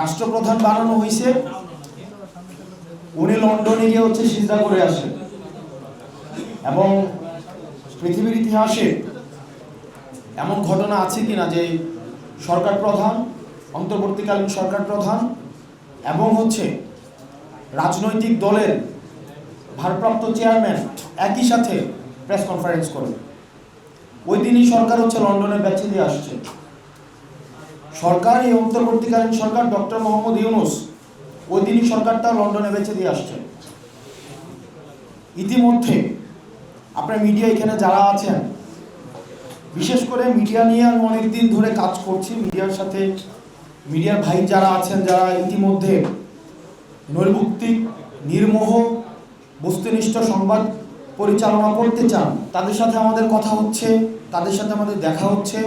রাষ্ট্রপ্রধান বানানো হয়েছে উনি লন্ডনে গিয়ে হচ্ছে সিজদা করে আসে এবং পৃথিবীর ইতিহাসে এমন ঘটনা আছে কিনা যে সরকার প্রধান, অন্তর্বর্তীকালীন সরকার প্রধান এবং হচ্ছে রাজনৈতিক দলের ভারপ্রাপ্ত চেয়ারম্যান একই সাথে প্রেস কনফারেন্স করে ওই দিনই সরকার হচ্ছে লন্ডনে বেছে দিয়ে আসছে। সরকার এই অন্তর্বর্তীকালীন সরকার ডক্টর মোহাম্মদ ইউনুস, ওই দিনই সরকারটা লন্ডনে বেছে দিয়ে আসছে ইতিমধ্যে আপনার মিডিয়া এখানে যারা আছেন, বিশেষ করে মিডিয়া নিয়ে আমি অনেকদিন ধরে কাজ করছি মিডিয়ার সাথে মিডিয়ার ভাই যারা আছেন, যারা ইতিমধ্যে নৈর্ভুক্তিক, নির্মোহ, বস্তুনিষ্ঠ সংবাদ পরিচালনা করতে চান, তাদের সাথে আমাদের কথা হচ্ছে, তাদের সাথে আমাদের দেখা হচ্ছে,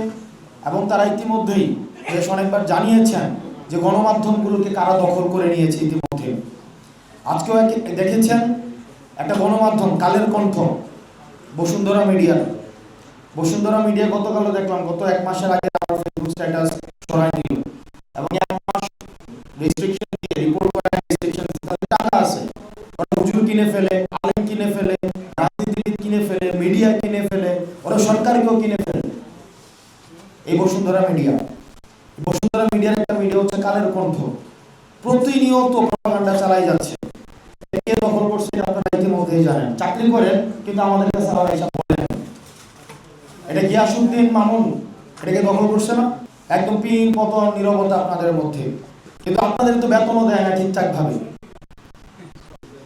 এবং তারা ইতিমধ্যেই বেশ অনেকবার জানিয়েছেন যে গণমাধ্যমগুলোকে কারা দখল করে নিয়েছে ইতিমধ্যে। আজকেও দেখেছেন একটা গণমাধ্যম, কালের কণ্ঠ, বসুন্ধরা মিডিয়া। বসুন্ধরা মিডিয়া গতকালও দেখলাম, গত এক মাসের আগে আমার ফেসবুক স্ট্যাটাস সরাই দিল এবং এক মাস রেস্ট্রিকশন দিয়ে রিপোর্ট করা রেস্ট্রিকশন টাকা আছে। হুজুর কিনে ফেলে, আলেম কিনে ফেলে, রাজনীতিবিদ কিনে ফেলে মিডিয়া কিনে ফেলে, ওরা সরকারকেও কিনে ফেলে। এই বসুন্ধরা মিডিয়া। মিডিয়ার একটা মিডিয়া হচ্ছে কালের কণ্ঠ। প্রতিনিয়ত চালাই যাচ্ছে। কে দখল করছে আপনারা জানেন। চাকরি করেন, কিন্তু আমাদের কাছে বলেন এটা গিয়াসুদ্দিন মামুন এটাকে দখল করছে না? একদম পিন, পতন, নিরবতা আপনাদের মধ্যে। কিন্তু আপনাদের তো বেতনও দেয় না ঠিকঠাক ভাবে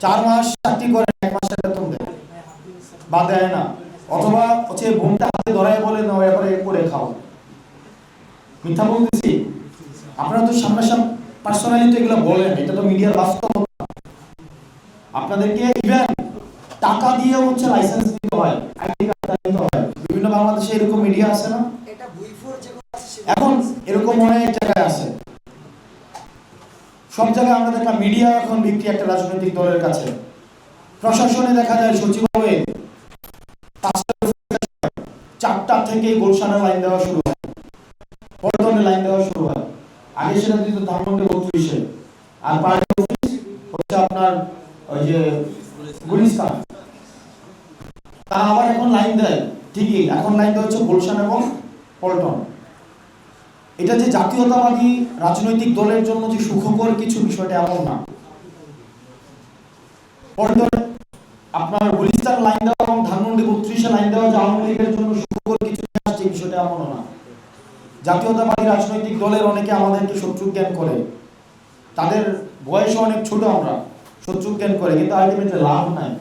চার মাস চাকরি করেন, এক মাসের বেতন দেয়। বা দেয় না। অথবা হচ্ছে বোনটা হাতে ধরায় বলে এবারে করে খাও মিথ্যা বলতেছি? আপনারা তো সামনাসামনি পার্সোনালি তো এগুলো বলেন এটা তো মিডিয়ার বাস্তবতা আপনাদেরকে ইভেন টাকা দিয়ে হচ্ছে লাইসেন্স দিতে হয় আইডি কার্ড দিতে হয়। বিভিন্ন বাংলাদেশে এরকম মিডিয়া আছে না? এখন এরকম অনেক জায়গায় আছে। সব জায়গায় আমরা দেখলাম মিডিয়া এখন বিক্রি একটা রাজনৈতিক দলের কাছে। প্রশাসনে দেখা যায় সচিবালয়ে চারটা থেকে গুলশানের লাইন দেওয়া শুরু হয় পল্টনে লাইন দেওয়া শুরু হয় আগে সেটা দিত আর পার্টি অফিস হচ্ছে আপনার ওই যে গুলিস্তান। আবার এখন লাইন দেয়। ঠিকই, এখন লাইন হচ্ছে গুলশান এবং পল্টন। এটা যে জাতীয়তাবাদী রাজনৈতিক দলের জন্য যে সুখকর কিছু বিষয়টা এমন না। আপনার গুলিস্তান লাইন দেওয়া এবং ধানমন্ডি বত্রিশে লাইন দেওয়া যে আওয়ামী লীগের জন্য সুখকর কিছু আসছে বিষয়টা এমনও না। জাতীয়তাবাদী রাজনৈতিক দলের অনেকে আমাদেরকে শত্রু জ্ঞান করে। তাদের বয়সও অনেক ছোট আমরা শত্রু জ্ঞান করে, কিন্তু আলটিমেটলি লাভ নাই।